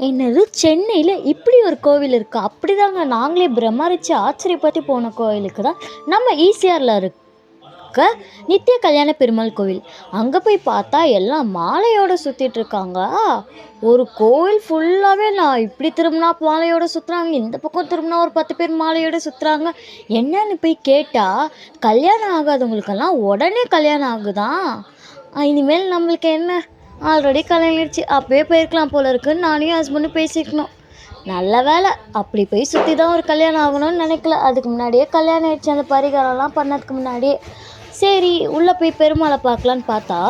என்னது? சென்னையில் இப்படி ஒரு கோவில் இருக்கா? அப்படிதாங்க. நாங்களே பிரம்மரிச்சு ஆச்சரியப்பட்டு போன கோவிலுக்கு தான் நம்ம ஈசிஆரில் இருக்க நித்திய கல்யாண பெருமாள் கோவில். அங்கே போய் பார்த்தா எல்லாம் மாலையோட சுற்றிட்டு இருக்காங்க. ஒரு கோவில் ஃபுல்லாகவே நான் இப்படி திரும்பினா மாலையோடு சுற்றுறாங்க இந்த பக்கம் திரும்பினா ஒரு பத்து பேர் மாலையோடு சுற்றுறாங்க என்னன்னு போய் கேட்டால் கல்யாணம் ஆகாதவங்களுக்கெல்லாம் உடனே கல்யாணம் ஆகுதான் இனிமேல் நம்மளுக்கு என்ன? ஆல்ரெடி கல்யாணம் ஆயிடுச்சு அப்பயே போயிருக்கலாம் போல இருக்குன்னு நானும் என் ஹஸ்பண்டும் பேசிக்கணும். நல்ல வேலை அப்படி போய் சுற்றி தான் ஒரு கல்யாணம் ஆகணும்னு நினைக்கல. அதுக்கு முன்னாடியே கல்யாணம் ஆயிடுச்சு. அந்த பரிகாரம்லாம் பண்ணதுக்கு முன்னாடியே. சரி உள்ளே போய் பெருமாளை பார்க்கலான்னு பார்த்தா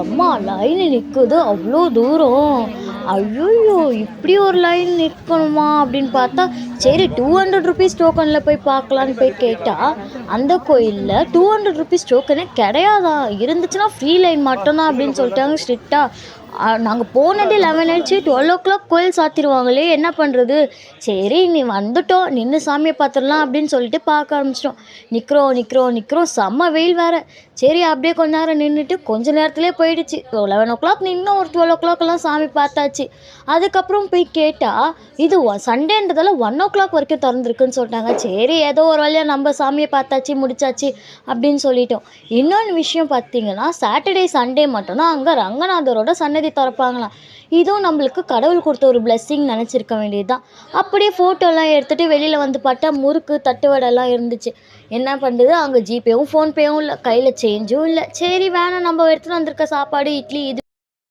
எம்மா லைனு நிற்குது அவ்வளோ தூரம். ஐயோ இப்படி ஒரு லைன் நிற்கணுமா அப்படின்னு பார்த்தா சரி டூ ஹண்ட்ரட் ருபீஸ் டோக்கனில் போய் பார்க்கலான்னு போய் கேட்டால் அந்த கோயிலில் டூ ஹண்ட்ரட் ருபீஸ் டோக்கனே கிடையாதா? இருந்துச்சுன்னா ஃப்ரீ லைன் மட்டும்தான் அப்படின்னு சொல்லிட்டாங்க ஸ்ட்ரிக்டாக நாங்கள் போனதே லெவன் ஆயிடுச்சு. டுவெல் ஓ கிளாக் கோயில் சாத்திடுவாங்களே என்ன பண்ணுறது சரி நீ வந்துட்டோம் நின்று சாமியை பார்த்துடலாம் அப்படின்னு சொல்லிட்டு பார்க்க ஆரம்பிச்சிட்டோம். நிற்கிறோம் நிற்கிறோம் நிற்கிறோம் செம்ம வெயில் வேறு. சரி அப்படியே கொஞ்ச நேரம் நின்றுட்டு கொஞ்ச நேரத்துலேயே போயிடுச்சு. லெவன் ஓ கிளாக் நின்று ஒரு டுவெல் ஓ கிளாக்லாம் சாமி பார்த்தாச்சு. அதுக்கப்புறம் போய் கேட்டால் இது சண்டேன்றதால ஒன் ஓ கிளாக் வரைக்கும் திறந்துருக்குன்னு சொல்லிட்டாங்க. சரி ஏதோ ஒரு வழியாக நம்ம சாமியை பார்த்தாச்சு முடிச்சாச்சு அப்படின்னு சொல்லிட்டோம். இன்னொன்று விஷயம் பார்த்தீங்கன்னா சாட்டர்டே சண்டே மட்டும்தான். அங்கே ரங்கநாதரோட சன்னதி திறப்பாங்களாம். இதுவும் நம்மளுக்கு கடவுள் கொடுத்த ஒரு பிளெஸ்ஸிங் நினச்சிருக்க வேண்டியது தான் அப்படியே ஃபோட்டோலாம் எடுத்துகிட்டு வெளியில் வந்து பார்த்தா முறுக்கு தட்டுவடைலாம் இருந்துச்சு. என்ன பண்ணுறது அங்கே ஜிபேவும் ஃபோன்பேவும் இல்லை. கையில் சேஞ்சும் இல்லை. சரி வேணாம் நம்ம எடுத்துகிட்டு வந்திருக்க சாப்பாடு இட்லி இது